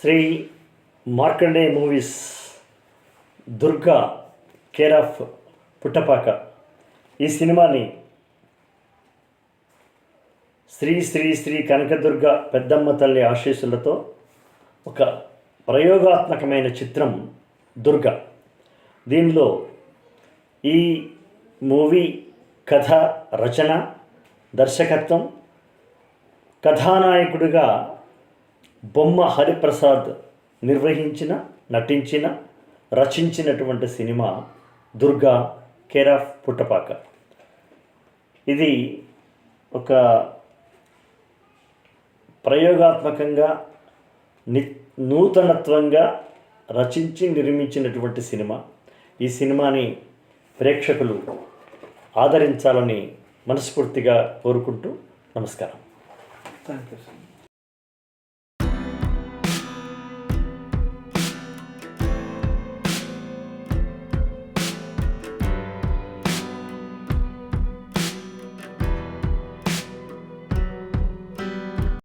Sri Markande movies Durga care of Puttapaka. ఈ సినిమాని శ్రీ శ్రీ శ్రీ కనకదుర్గ పెద్దమ్మ తల్లి ఆశీస్సులతో ఒక ప్రయోగాత్మకమైన చిత్రం దుర్గ. దీనిలో ఈ మూవీ కథ రచన దర్శకత్వం కథానాయకుడిగా బొమ్మ హరిప్రసాద్ నిర్వహించిన నటించిన రచించినటువంటి cinema Durga care of Puttapaka. ఇది ఒక ప్రయోగాత్మకంగా ని నూతనత్వంగా రచించి నిర్మించినటువంటి సినిమా. ఈ సినిమాని ప్రేక్షకులు ఆదరించాలని మనస్ఫూర్తిగా కోరుకుంటూ నమస్కారం. Thank you